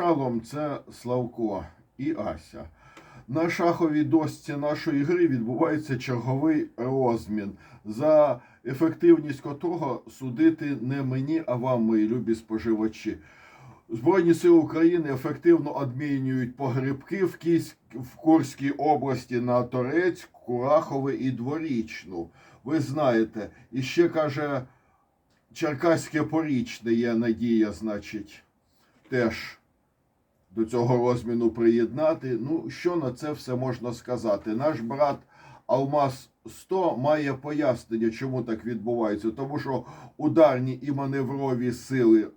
Шалом це Славко і Ася. На шаховій дошці нашої гри відбувається черговий розмін, за ефективність котрого судити не мені, а вам, мої любі споживачі. Збройні сили України ефективно адмінюють погребки в, Кісь... в Курській області на Торець, Курахове і Дворічну. Ви знаєте, і ще каже, Черкаське порічне є надія, значить, теж до цього розміну приєднати. Ну, що на це все можна сказати? Наш брат Алмаз 100 має пояснення, чому так відбувається. Тому що ударні і маневрові сили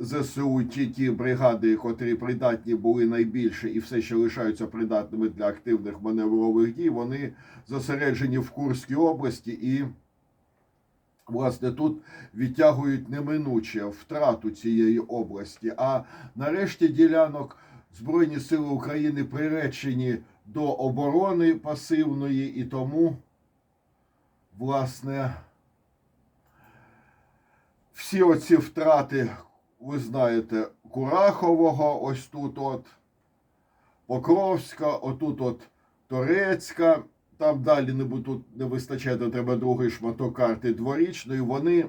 ЗСУ, ті, ті бригади, котрі придатні були найбільше і все ще лишаються придатними для активних маневрових дій, вони зосереджені в Курській області і. Власне, тут відтягують неминуче втрату цієї області. А нарешті ділянок Збройні Сили України приречені до оборони пасивної, і тому, власне, всі оці втрати, ви знаєте, Курахового, ось тут от, Покровська, отут от Торецька. Там далі не бу- тут не вистачає, то треба другий шматок карти дворічної. Вони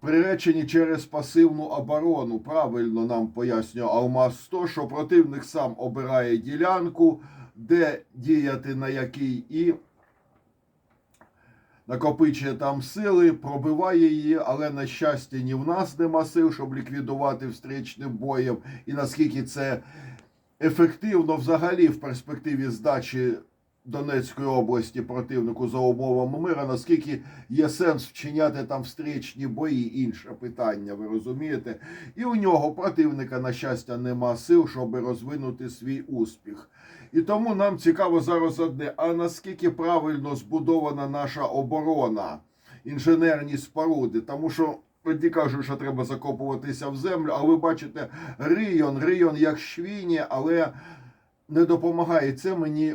приречені через пасивну оборону. Правильно нам пояснює Алмаз 100, що противник сам обирає ділянку, де діяти на якій і накопичує там сили, пробиває її, але на щастя, ні в нас нема сил, щоб ліквідувати встречним боєм. І наскільки це ефективно взагалі в перспективі здачі Донецької області противнику за умовами мира, наскільки є сенс вчиняти там встречні бої, інше питання, ви розумієте? І у нього противника, на щастя, нема сил, щоб розвинути свій успіх. І тому нам цікаво зараз одне: а наскільки правильно збудована наша оборона, інженерні споруди, тому що. Тоді кажуть, що треба закопуватися в землю, а ви бачите рийон, рийон як швіні, але не допомагає. Це мені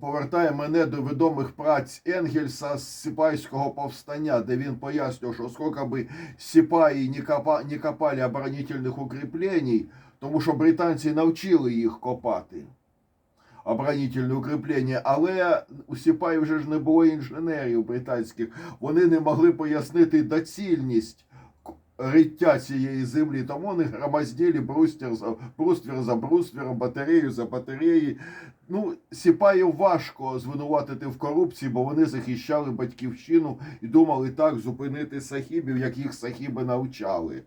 повертає мене до відомих праць Енгельса з Сіпайського повстання, де він пояснював, що скільки би Сіпаї не, копа, не копали оборонительних укріплень, тому що британці навчили їх копати. Оборонительні укріплення, але у Сіпаї вже ж не було інженерів британських. Вони не могли пояснити доцільність риття цієї землі, тому вони громоздили брустер за бруствер за бруствером, батарею за батареєю. Ну, Сіпаїв важко звинуватити в корупції, бо вони захищали батьківщину і думали так зупинити сахібів, як їх сахіби навчали.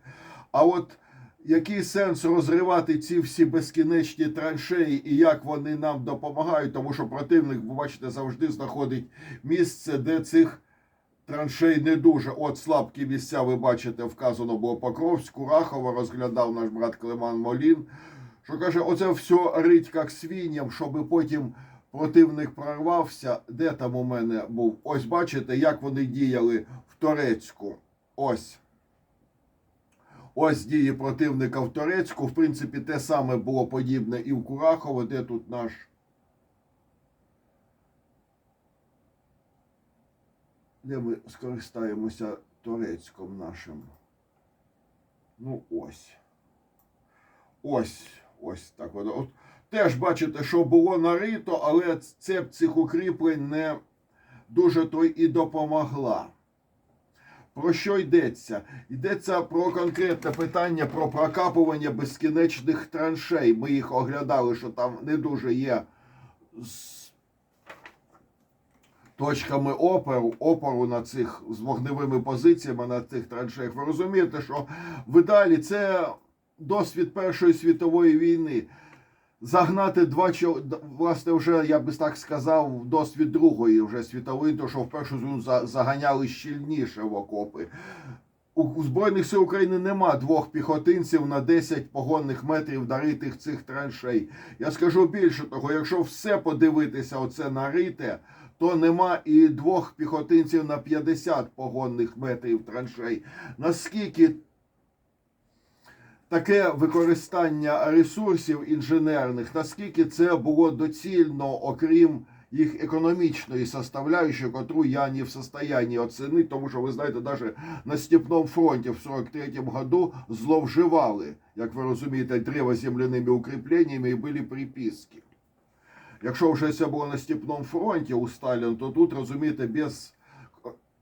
А от який сенс розривати ці всі безкінечні траншеї і як вони нам допомагають, тому що противник, ви бачите, завжди знаходить місце, де цих траншей не дуже. От слабкі місця, ви бачите, вказано було Покровську, Рахова розглядав наш брат Климан Молін. Що каже, оце все рить як свиням, щоб потім противник прорвався. Де там у мене був? Ось бачите, як вони діяли в Турецьку. Ось. Ось дії противника в Турецьку. В принципі, те саме було подібне і в Курахово, де тут наш. Де ми скористаємося турецьком нашим. Ну, ось. Ось, ось так. От. От теж бачите, що було нарито, але цеп цих укріплень не дуже той і допомогла. Про що йдеться? Йдеться про конкретне питання про прокапування безкінечних траншей. Ми їх оглядали, що там не дуже є точками опору, опору на цих з вогневими позиціями на цих траншеях. Ви розумієте, що в ідеалі це досвід Першої світової війни. Загнати два власне, вже я би так сказав, досвід Другої вже світової, то що в першу зону заганяли щільніше в окопи. У, Збройних сил України нема двох піхотинців на 10 погонних метрів даритих цих траншей. Я скажу більше того, якщо все подивитися оце нарите, то нема і двох піхотинців на 50 погонних метрів траншей. Наскільки таке використання ресурсів інженерних, наскільки це було доцільно, окрім їх економічної составляючої, котру я не в состоянии оцінити, тому що ви знаєте, навіть на Степному фронті в 43-му году зловживали, як ви розумієте, древоземляними укріпленнями і були приписки. Якщо вже це було на Степному фронті у Сталін, то тут, розумієте, без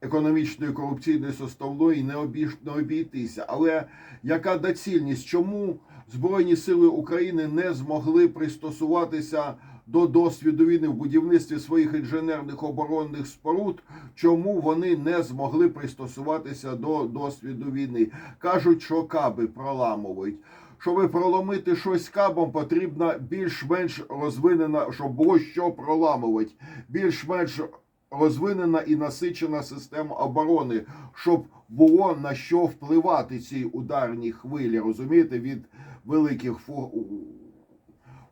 економічної корупційної составної не, обіж, не обійтися. Але яка доцільність? Чому Збройні сили України не змогли пристосуватися до досвіду війни в будівництві своїх інженерних оборонних споруд? Чому вони не змогли пристосуватися до досвіду війни? Кажуть, що каби проламують. Щоб проломити щось кабом, потрібна більш-менш розвинена, щоб було що проламувати, більш-менш розвинена і насичена система оборони, щоб було на що впливати цій ударній хвилі, розумієте, від великих фу...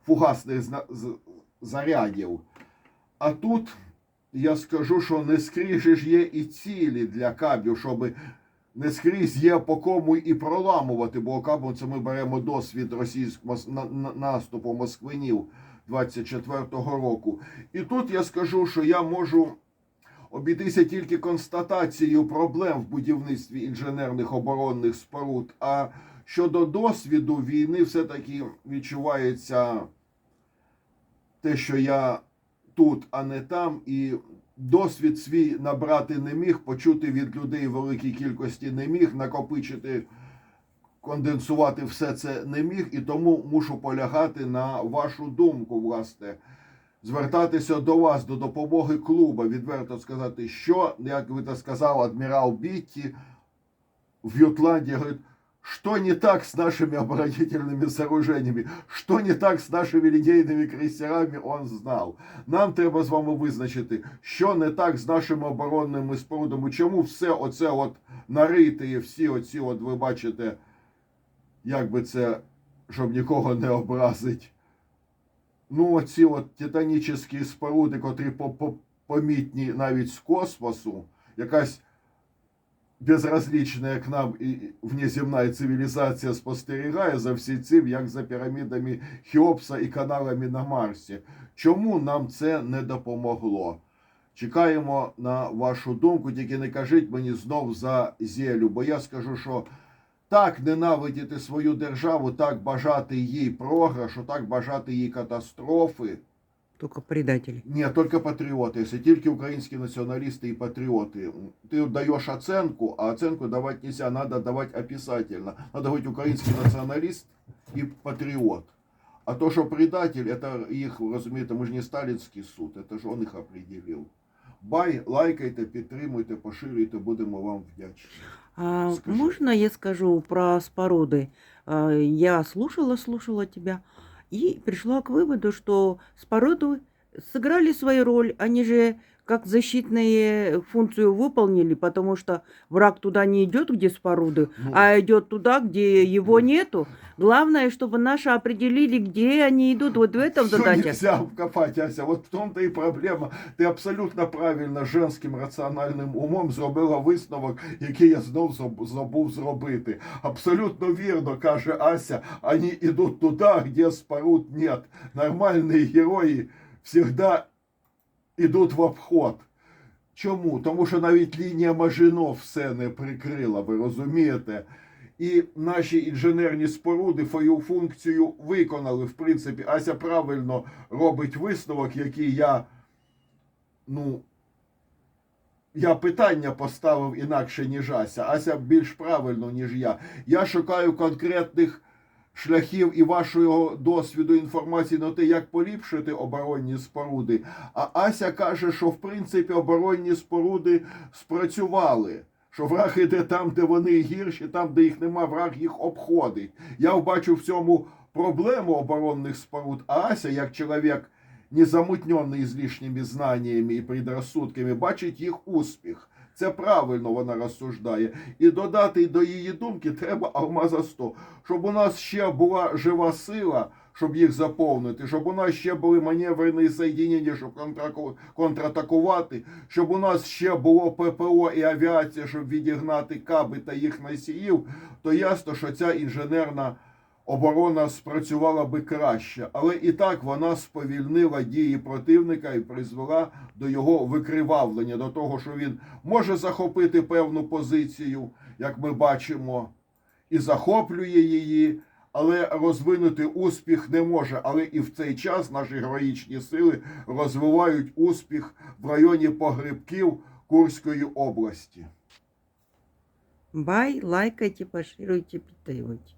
фугасних зна- зарядів. А тут я скажу, що не скрізь ж є і цілі для кабів, щоб не скрізь є по кому і проламувати, бо кабом це ми беремо досвід російського наступу москвинів 24-го року. І тут я скажу, що я можу обійтися тільки констатацією проблем в будівництві інженерних оборонних споруд. А щодо досвіду війни, все-таки відчувається те, що я тут, а не там, і досвід свій набрати не міг, почути від людей великій кількості не міг, накопичити, конденсувати все це не міг, і тому мушу полягати на вашу думку, власне. Звертатися до вас, до допомоги клуба, відверто сказати, що, як ви то сказав, адмірал Бітті в Ютланді говорить, что не так с нашими оборонительными сооружениями, что не так з нашими лінійними крейсерами, он знав. Нам треба з вами визначити, що не так з нашими оборонними спорудами, чому все оце от нарите, всі оці, от ви бачите, як би це, щоб нікого не образить, ну, оці от титанічні споруди, котрі по- по- помітні навіть з космосу, якась безразлічна к нам і внеземна цивілізація спостерігає за всі цим, як за пірамідами Хеопса і каналами на Марсі. Чому нам це не допомогло? Чекаємо на вашу думку, тільки не кажіть мені знов за зелю, бо я скажу, що так ненавидіти свою державу, так бажати їй програшу, так бажати їй катастрофи. Только предатели. Ні, тільки патріоти, якщо тільки українські націоналісти і патріоти. Ти даєш оценку, а оценку давати нельзя, надо давати описательно. Надо говорити український націоналіст і патріот. А то, що предатель, это їх, розумієте, ми ж не сталінський суд, це ж он їх определив. Бай, лайкайте, підтримуйте, поширюйте, будемо вам вдячні. А Скажи. можно я скажу про споруды? А, Я слушала, слушала тебя и пришла к выводу, что споруды сыграли свою роль. Они же как защитную функцию выполнили, потому что враг туда не идет, где споруды, Ну, а идет туда, где его Ну. нету. Главное, чтобы наши определили, где они идут. Вот в этом Всё задача. нельзя вкопать, Ася. Вот в том-то і проблема. Ти абсолютно правильно женським раціональним умом зробила висновок, який я знов заб- забув зробити. Абсолютно вірно, каже Ася, вони йдуть туди, де споруд нет. Нормальні герої завжди Йдуть в обход. Чому? Тому що навіть лінія Мажино все не прикрила, ви розумієте? І наші інженерні споруди свою функцію виконали. В принципі, Ася правильно робить висновок, який я, ну, я питання поставив інакше, ніж Ася. Ася більш правильно, ніж я. Я шукаю конкретних шляхів і вашого досвіду інформації на те, як поліпшити оборонні споруди. А Ася каже, що в принципі оборонні споруди спрацювали. Що враг іде там, де вони гірші, там, де їх нема, враг їх обходить. Я бачу в цьому проблему оборонних споруд. А Ася, як чоловік, не замутнений излишніми знаннями і предрассудками, бачить їх успіх. Це правильно вона розсуждає. І додати до її думки треба алмаза 100. Щоб у нас ще була жива сила, щоб їх заповнити, щоб у нас ще були маневрені соєдинення, щоб контратакувати, щоб у нас ще було ППО і авіація, щоб відігнати каби та їх носіїв, то ясно, що ця інженерна оборона спрацювала би краще, але і так вона сповільнила дії противника і призвела до його викривавлення, до того, що він може захопити певну позицію, як ми бачимо, і захоплює її, але розвинути успіх не може. Але і в цей час наші героїчні сили розвивають успіх в районі погребків Курської області. Бай, лайкайте, поширюйте, підтримуйте.